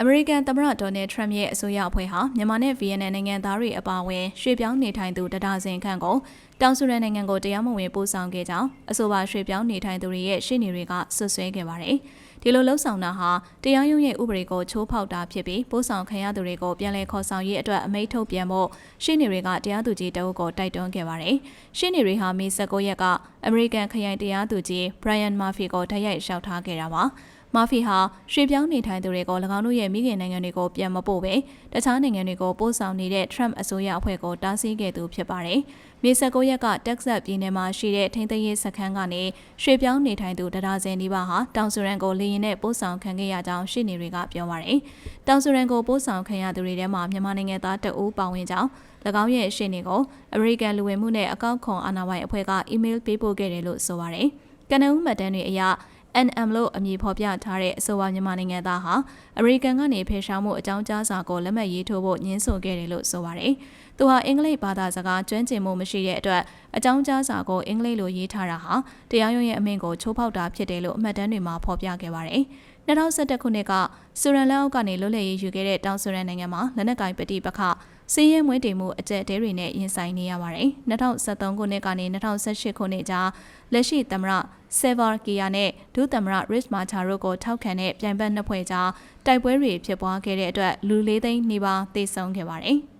အမေရိကန်သမ္မတဒေါ်နယ်ထရမ့်ရဲ့အစိုးရအဖွဲ့ဟာမြန်မာနဲ့ဗီယက်နမ်နိုင်ငံသားတွေအပါအဝင်ရွှေ့ပြောင်းနေထိုင်သူတဒါဇင်ခန့်ကိုတောင်ဆူရန်နိုင်ငံကိုတရားမဝင်ပို့ဆောင်ခဲ့ကြောင်းအဆိုပါရွှေ့ပြောင်းနေထိုင်သူတွေရဲ့ရှေ့နေတွေကဆွဆွဲခဲ့ပါတယ်။ဒီလိုလှုပ်ဆောင်တာဟာတရားရုံးရဲ့ဥပဒေကိုချိုးဖောက်တာဖြစ်ပြီးပို့ဆောင်ခံရသူတွေကိုပြန်လည်ခေါ်ဆောင်ရေးအတွက်အမိန့်ထုတ်ပြန်ဖို့ရှေ့နေတွေကတရားသူကြီးတအုပ်ကိုတိုက်တွန်းခဲ့ပါတယ်။ရှေ့နေတွေဟာမေ19ရက်ကအမေရိကန်ခရိုင်တရားသူကြီး Brian Murphy ကိုတိုက်ရိုက်လျှောက်ထားခဲ့တာပါ။ မာဖီဟာရွှေပြောင်းနေထိုင်သူတွေကို၎င်းတို့ရဲ့မိခင်နိုင်ငံတွေကိုပြန်မပို့ပဲတခြားနိုင်ငံတွေကိုပို့ဆောင်နေတဲ့ Trump အစိုးရအဖွဲ့ကိုတားဆီးခဲ့သူဖြစ်ပါတယ်။မြေဆက်ကိုရက်ကတက်ဆက်ပြည်နယ်မှာရှိတဲ့ထိန်းသိမ်းရေးစခန်းကနေရွှေပြောင်းနေထိုင်သူတဒါဇင်နီးပါးဟာတောင်ဆူရန်ကိုလေရင်နဲ့ပို့ဆောင်ခံခဲ့ရကြောင်းရှင်းနေတွေကပြောပါတယ်။တောင်ဆူရန်ကိုပို့ဆောင်ခံရသူတွေထဲမှာမြန်မာနိုင်ငံသားတအူးပါဝင်ကြောင်း၎င်းရဲ့ရှင်းနေကိုအမေရိကန်လူဝင်မှုနဲ့အကောက်ခွန်အာဏာပိုင်အဖွဲ့ကအီးမေးလ်ပေးပို့ခဲ့တယ်လို့ဆိုပါတယ်။ကနဦးမှတ်တမ်းတွေအရ NM လို့အမည်ဖော်ပြထားတဲ့အဆိုပါမြန်မာနိုင်ငံသားဟာအမေရိကန်ကနေဖေရှားမှုအကြောင်းကြားစာကိုလက်မှတ်ရေးထိုးဖို့ညှင်းဆိုခဲ့တယ်လို့ဆိုပါတယ်။သူဟာအင်္ဂလိပ်ဘာသာစကားကျွမ်းကျင်မှုမရှိတဲ့အတွက်အကြောင်းကြားစာကိုအင်္ဂလိပ်လိုရေးထားတာဟာတရားရုံးရဲ့အမိန့်ကိုချိုးဖောက်တာဖြစ်တယ်လို့အမှတ်တမ်းတွေမှာဖော်ပြခဲ့ပါတယ်။ 2011ခုနှစ်ကဆူရန်လက်အောက်ကနေလွတ်လပ်ရေးယူခဲ့တဲ့တောင်ဆူရန်နိုင်ငံမှာလက်နက်ကင်ပဋိပက္ခစီးရဲမွေးတည်မှုအကျက်တဲတွေနဲ့ရင်ဆိုင်နေရပါတယ်။2013ခုနှစ်ကနေ2018ခုနှစ်ကြားလက်ရှိသမ္မတဆယ်ဗာကီယာနဲ့ဒုသမ္မတရစ်မာချာတို့ကိုထောက်ခံတဲ့ပြိုင်ဘက်နှစ်ဖွဲ့ကြားတိုက်ပွဲတွေဖြစ်ပွားခဲ့တဲ့အတွက်လူ၄သိန်းနီးပါးသေဆုံးခဲ့ပါတယ်။